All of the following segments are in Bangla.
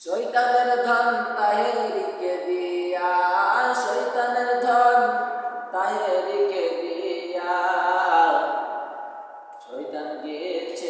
শৈতানের ধন তাহেরিকে দিয়া শৈতানের ধন তাহেরিকে দিয়া। শৈতান গিয়েছেন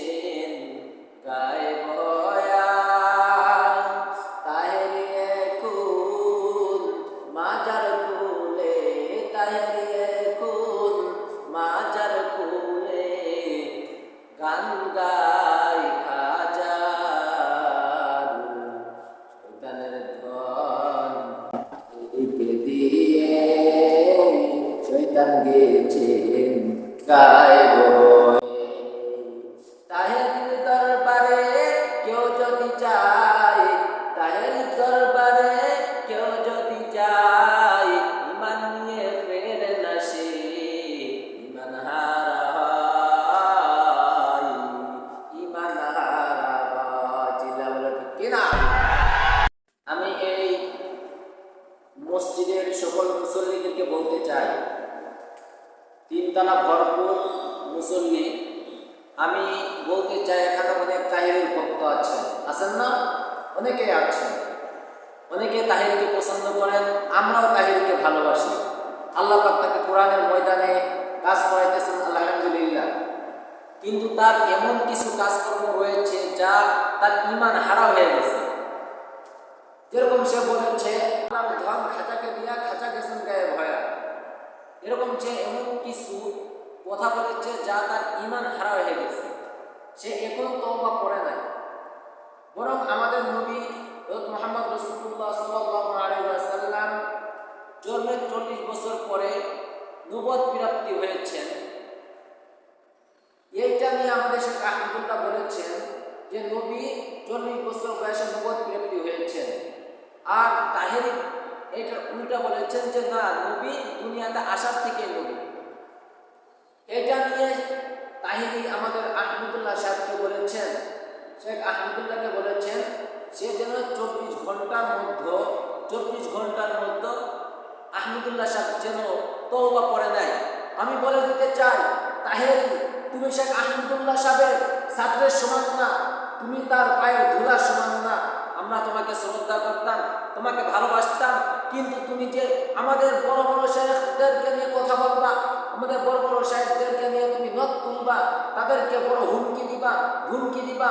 দিয়ে শৈতান গেছেন গায়ে বয়ে তিনতলা ভরপুর মুসল্লি। আমি বলতে চাই, এখানে অনেক তাহিরের ভক্ত আছেন আছেন না? অনেকে আছেন। অনেকে তাহিরকে পছন্দ করেন, আমরাও তাহিরকে ভালোবাসি। আল্লাহ তাকে কোরআনের ময়দানে কাজ করাইতেছেন, আলহামদুলিল্লাহ। কিন্তু তার এমন কিছু কাজকর্ম রয়েছে যা তার ইমান হারা হয়ে গেছে। যেরকম সে বলেছে, আমার ধন খাঁচাকে দিয়া খাঁচা গেছেন গায়ে ভয়া এরকম যে এমন কিছু কথা বলেছে যা তার ইমান হারা হয়ে গেছে। সে এখন তওবা পড়ে নাই। বরং আমাদের নবী মুহাম্মদ রাসূলুল্লাহ সাল্লাল্লাহু আলাইহি জন্মের চল্লিশ বছর পরে নবদ প্রাপ্তি হয়েছেন। এইটা নিয়ে আমাদের শেখ আহমদুল্লাহ বলেছেন যে নবী চল্লিশ বছর বয়সে নবদ প্রাপ্তি হয়েছেন। আর তাহেরি এটা উল্টা বলেছেন যে, না, নবী দুনিয়াতে আসার থেকে নবী। এটা নিয়ে তাহিরি আমাদের আহমদুল্লাহ সাহেবকে বলেছেন, শেখ আহমদুল্লাহকে বলেছেন, সে যেন চব্বিশ ঘণ্টার মধ্যে, চব্বিশ ঘণ্টার মধ্যে আহমদুল্লাহ সাহেব যেন তৌবা পড়ে নেয়। আমি বলে দিতে চাই তাহেরি তুমি শেখ আহমদুল্লাহ সাহেবের ছাত্রের সমান না। তুমি তার পায়ের ধুলার সমান না। আমরা তোমাকে শ্রদ্ধা করতাম, তোমাকে ভালোবাসতাম, কিন্তু তুমি যে আমাদের বড় বড় সাহেবদেরকে নিয়ে কথা বলবা, আমাদের বড় বড় সাহেবদেরকে নিয়ে তুমি নখ তুলবা, তাদেরকে বড় হুমকি দিবা হুমকি দিবা।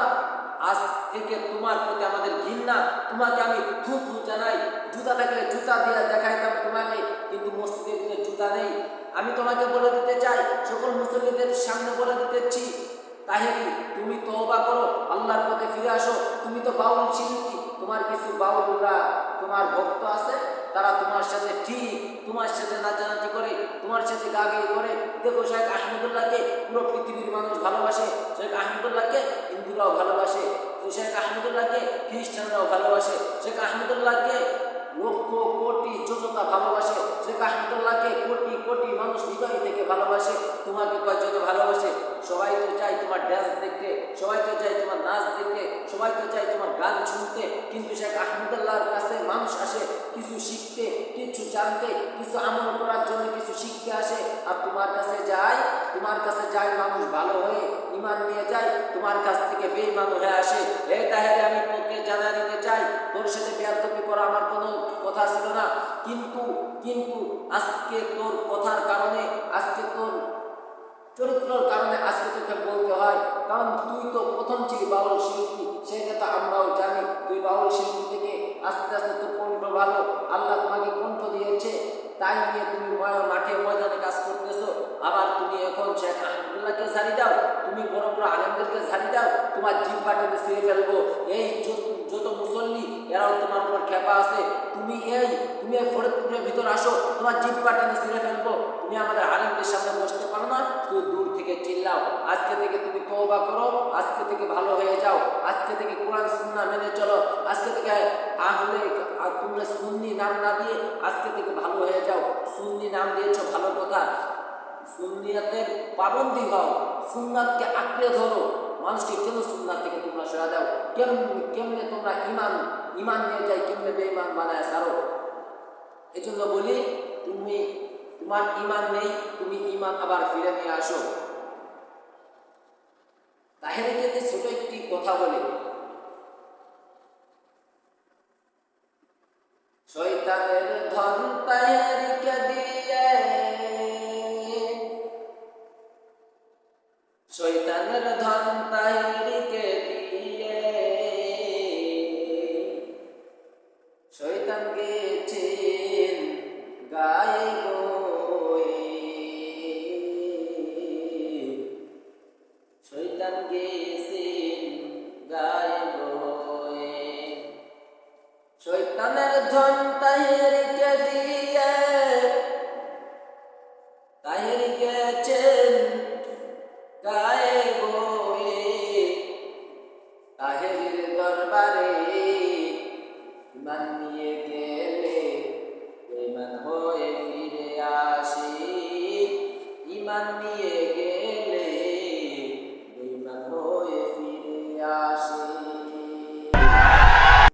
আজ থেকে তোমার প্রতি আমাদের ঘৃণা, তোমাকে আমি থু থু জানাই জুতা থাকলে জুতা দিয়ে দেখাইতাম তোমাকে, কিন্তু মসজিদের ভিতরে জুতা নেই। আমি তোমাকে বলে দিতে চাই সকল মুসলিমদের সামনে বলে দিতেছি তাহেরি তুমি তওবা করো আল্লাহর পথে ফিরে আসো তুমি তো বাউল শিল্পী, তোমার কিছু বাউলরা, তোমার ভক্ত আছে, তারা তোমার সাথে ঠিক, তোমার সাথে নাচানাচি করে, তোমার সাথে গাগে করে। দেখো, শেখ আহমদুল্লাহকে পুরো পৃথিবীর মানুষ ভালোবাসে। শেখ আহমদুল্লাহকে হিন্দুরাও ভালোবাসে। শেখ আহমদুল্লাহকে খ্রিস্টানরাও ভালোবাসে। শেখ আহমদুল্লাহকে লক্ষ কোটি যোজতা ভালোবাসে, শেখ আহমদুল্লাহকে কোটি কোটি মানুষ হৃদয় থেকে ভালোবাসে। তোমাকে কয়, যত ভালোবাসে, সবাই তো চাই তোমার ড্যান্স দেখতে, সবাই তো চাই তোমার নাচ দেখতে, সবাই তো চাই তোমার গান শুনতে। কিন্তু শেখ আহমদুল্লাহর কাছে মানুষ আসে, কিছু শিখতে, কিছু জানতে, কিছু আমল করার জন্য কিছু শিখতে আসে। আর তোমার কাছে যায়, তোমার কাছে যায় মানুষ ভালো হয়ে ইমান নিয়ে যায়, তোমার কাছ থেকে বেইমান হয়ে আসে। এই তাহলে আমি তোকে জানা দিতে চাই, তোর সাথে বেয়াদবি করা আমার কোনো কথা ছিল না। কিন্তু কিন্তু আজকে তোর কথার কারণে, আজকে তোর চরিত্রের কারণে আজকে তোকে বলতে হয়, কারণ তুই তো প্রথম ছিলি বাউল শিল্পী সেটা তো আমরাও জানি। তুই বাউল শিল্পী থেকে আস্তে আস্তে তোর কণ্ঠ ভালো, আল্লাহ তোমাকে কণ্ঠ দিয়েছে, তাই নিয়ে তুমি মাঠে ময়দানে কাজ করতেছো। আবার তুমি এখন শেখ আহমদুল্লাহকে ঝাড়ি দাও, তুমি বড় বড় আলেমদেরকে ঝাড়ি দাও, তোমার জিভ পাটে ছিঁড়ে ফেলব। এই যত- মুসল্লি, এরাও তোমার উপর খেপা আছে। তুমি এই, তুমি ফরিদপুরের ভিতর আসো, তোমার জিভ পাটানে ছিঁড়ে ফেলব। তুমি আমাদের আলেমদের সামনে বসতে পারো না তুই দূর থেকে চিল্লাও। আজকে থেকে তুমি তওবা করো, আজকে থেকে ভালো হয়ে যাও। আজকে থেকে কোরআন, সুন্নাহ মেনে চলো। আজকে থেকে আহলে তোমরা সুন্নি নাম না দিয়ে আজকে থেকে ভালো হয়ে যাও। সুন্নি নাম দিয়েছ, ভালো কথা। সুন্নিয়াতের পাবন্দি হও, সুন্নাতকে আঁকড়ে ধরো। মানুষকে কেন সুন্নাত থেকে তোমরা সরা দাও? কেমন কেমনে তোমরা ইমান ইমান নিয়ে যাই, কেমনে বেঈমান বানায় সারো? এই জন্য বলি, তুমি তোমার ইমান নেই, তুমি ইমান আবার ফিরে নিয়ে আসো। তাহলে যদি ছোট একটি কথা বলে শৈতানের ধন তাই দিয়ে? শৈতানের ধন তাই দিয়ে? শৈতানকে Bye.